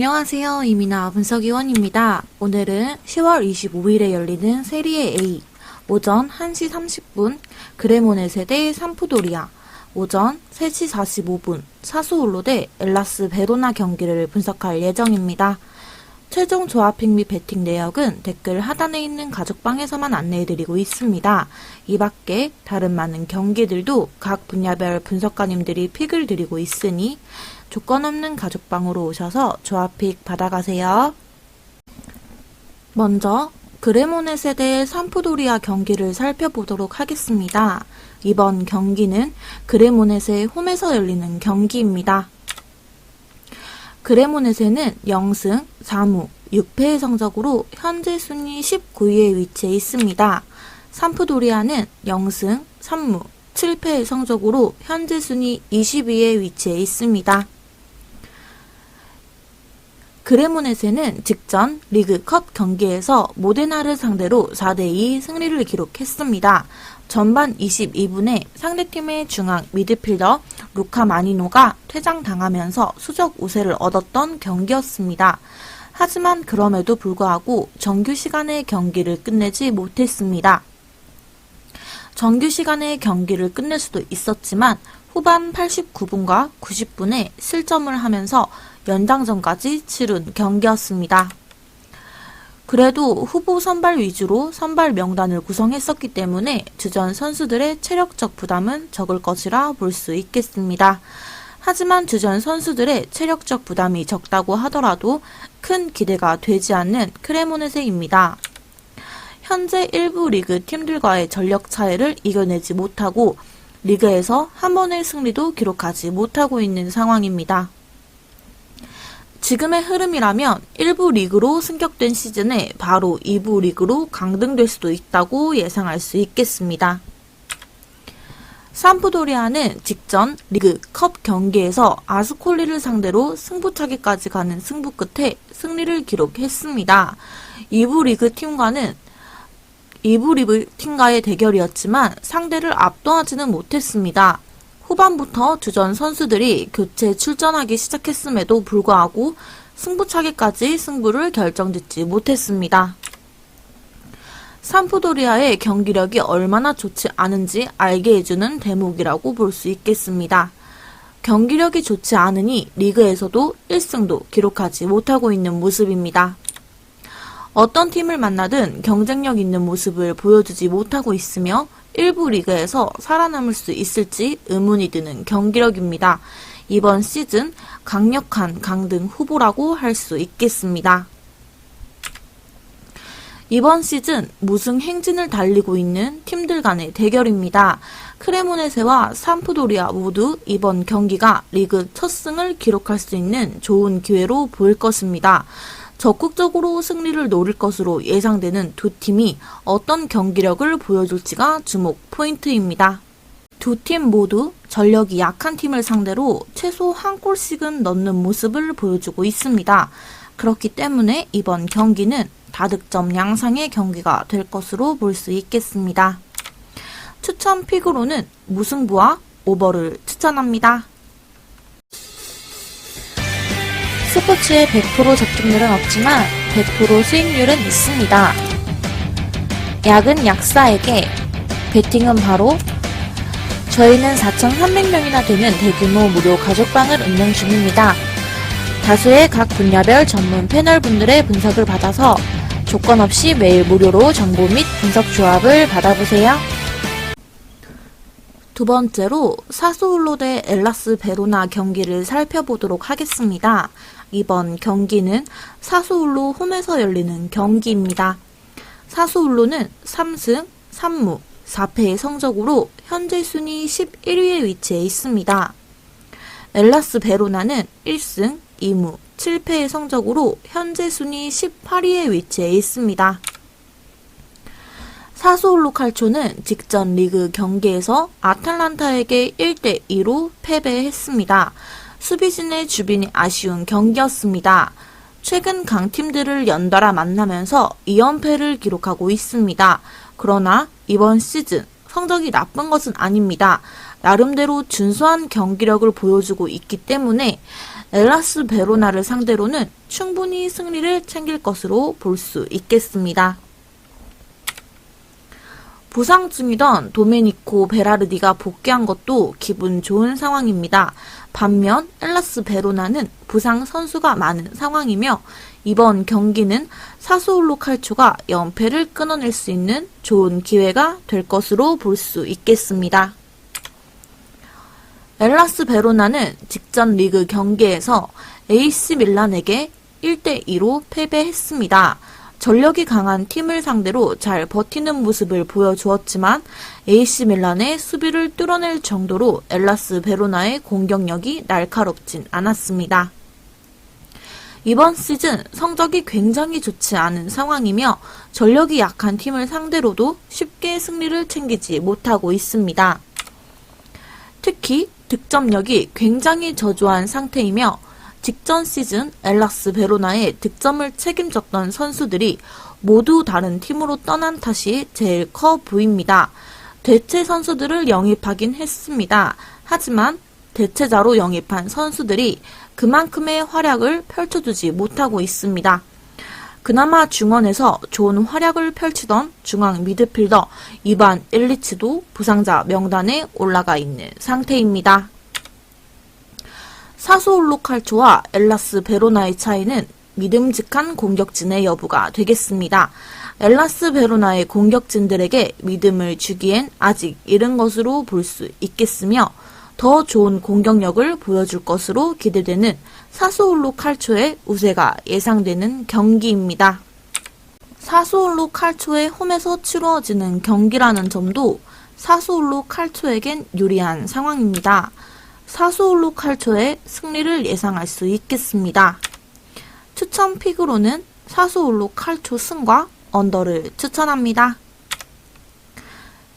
안녕하세요. 이민아 분석위원입니다. 오늘은 10월 25일에 열리는 세리에 A 오전 1시 30분 그레모네세 대 삼푸도리아 오전 3시 45분 사수올로 대 엘라스 베로나 경기를 분석할 예정입니다. 최종 조합픽 및 배팅 내역은 댓글 하단에 있는 가족방에서만 안내해드리고 있습니다. 이 밖에 다른 많은 경기들도 각 분야별 분석가님들이 픽을 드리고 있으니 조건 없는 가족방으로 오셔서 조합픽 받아가세요. 먼저 그레모네 세 대의 삼푸도리아 경기를 살펴보도록 하겠습니다. 이번 경기는 그레모넷의 홈에서 열리는 경기입니다. 그레모넷에는 0승 4무 6패의 성적으로 현재 순위 19위에 위치해 있습니다. 삼프도리아는 0승 3무 7패의 성적으로 현재 순위 20위에 위치해 있습니다. 그레모넷에는 직전 리그컵 경기에서 모데나를 상대로 4대2 승리를 기록했습니다. 전반 22분에 상대팀의 중앙 미드필더 루카 마니노가 퇴장당하면서 수적 우세를 얻었던 경기였습니다. 하지만 그럼에도 불구하고 정규 시간의 경기를 끝내지 못했습니다. 정규 시간의 경기를 끝낼 수도 있었지만 후반 89분과 90분에 실점을 하면서 연장전까지 치른 경기였습니다. 그래도 후보 선발 위주로 선발 명단을 구성했었기 때문에 주전 선수들의 체력적 부담은 적을 것이라 볼 수 있겠습니다. 하지만 주전 선수들의 체력적 부담이 적다고 하더라도 큰 기대가 되지 않는 크레모네세입니다. 현재 일부 리그 팀들과의 전력 차이를 이겨내지 못하고 리그에서 한 번의 승리도 기록하지 못하고 있는 상황입니다. 지금의 흐름이라면 1부 리그로 승격된 시즌에 바로 2부 리그로 강등될 수도 있다고 예상할 수 있겠습니다. 삼프도리아는 직전 리그 컵 경기에서 아스콜리를 상대로 승부차기까지 가는 승부 끝에 승리를 기록했습니다. 2부 리그 팀과는 2부 리그 팀과의 대결이었지만 상대를 압도하지는 못했습니다. 후반부터 주전 선수들이 교체 출전하기 시작했음에도 불구하고 승부차기까지 승부를 결정짓지 못했습니다. 삼푸도리아의 경기력이 얼마나 좋지 않은지 알게 해주는 대목이라고 볼 수 있겠습니다. 경기력이 좋지 않으니 리그에서도 1승도 기록하지 못하고 있는 모습입니다. 어떤 팀을 만나든 경쟁력 있는 모습을 보여주지 못하고 있으며 일부 리그에서 살아남을 수 있을지 의문이 드는 경기력입니다. 이번 시즌 강력한 강등 후보라고 할 수 있겠습니다. 이번 시즌 무승 행진을 달리고 있는 팀들 간의 대결입니다. 크레모네세와 삼프도리아 모두 이번 경기가 리그 첫 승을 기록할 수 있는 좋은 기회로 보일 것입니다. 적극적으로 승리를 노릴 것으로 예상되는 두 팀이 어떤 경기력을 보여줄지가 주목 포인트입니다. 두 팀 모두 전력이 약한 팀을 상대로 최소 한 골씩은 넣는 모습을 보여주고 있습니다. 그렇기 때문에 이번 경기는 다득점 양상의 경기가 될 것으로 볼 수 있겠습니다. 추천 픽으로는 무승부와 오버를 추천합니다. 스포츠의 100% 적중률은 없지만 100% 수익률은 있습니다. 약은 약사에게, 베팅은 바로 저희는 4,300명이나 되는 대규모 무료 가족방을 운영 중입니다. 다수의 각 분야별 전문 패널분들의 분석을 받아서 조건 없이 매일 무료로 정보 및 분석 조합을 받아보세요. 두 번째로 사소울로 대 엘라스 베로나 경기를 살펴보도록 하겠습니다. 이번 경기는 사소울로 홈에서 열리는 경기입니다. 사소울로는 3승 3무 4패의 성적으로 현재 순위 11위에 위치해 있습니다. 엘라스 베로나는 1승 2무 7패의 성적으로 현재 순위 18위에 위치해 있습니다. 사소올로 칼초는 직전 리그 경기에서 아탈란타에게 1대2로 패배했습니다. 수비진의 주빈이 아쉬운 경기였습니다. 최근 강팀들을 연달아 만나면서 2연패를 기록하고 있습니다. 그러나 이번 시즌 성적이 나쁜 것은 아닙니다. 나름대로 준수한 경기력을 보여주고 있기 때문에 엘라스 베로나를 상대로는 충분히 승리를 챙길 것으로 볼 수 있겠습니다. 부상 중이던 도메니코 베라르디가 복귀한 것도 기분 좋은 상황입니다. 반면 엘라스 베로나는 부상 선수가 많은 상황이며 이번 경기는 사소올로 칼초가 연패를 끊어낼 수 있는 좋은 기회가 될 것으로 볼 수 있겠습니다. 엘라스 베로나는 직전 리그 경기에서 AC 밀란에게 1대2로 패배했습니다. 전력이 강한 팀을 상대로 잘 버티는 모습을 보여주었지만 AC 밀란의 수비를 뚫어낼 정도로 엘라스 베로나의 공격력이 날카롭진 않았습니다. 이번 시즌 성적이 굉장히 좋지 않은 상황이며 전력이 약한 팀을 상대로도 쉽게 승리를 챙기지 못하고 있습니다. 특히 득점력이 굉장히 저조한 상태이며 직전 시즌 엘라스 베로나의 득점을 책임졌던 선수들이 모두 다른 팀으로 떠난 탓이 제일 커 보입니다. 대체 선수들을 영입하긴 했습니다. 하지만 대체자로 영입한 선수들이 그만큼의 활약을 펼쳐주지 못하고 있습니다. 그나마 중원에서 좋은 활약을 펼치던 중앙 미드필더 이반 일리치도 부상자 명단에 올라가 있는 상태입니다. 사소올로 칼초와 엘라스 베로나의 차이는 믿음직한 공격진의 여부가 되겠습니다. 엘라스 베로나의 공격진들에게 믿음을 주기엔 아직 이른 것으로 볼 수 있겠으며 더 좋은 공격력을 보여줄 것으로 기대되는 사소올로 칼초의 우세가 예상되는 경기입니다. 사소올로 칼초의 홈에서 치루어지는 경기라는 점도 사소올로 칼초에겐 유리한 상황입니다. 사소올로 칼초의 승리를 예상할 수 있겠습니다. 추천 픽으로는 사소올로 칼초 승과 언더를 추천합니다.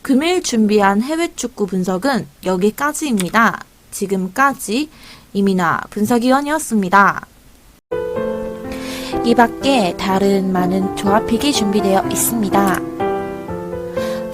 금일 준비한 해외 축구 분석은 여기까지입니다. 지금까지 이민아 분석위원이었습니다. 이 밖에 다른 많은 조합픽이 준비되어 있습니다.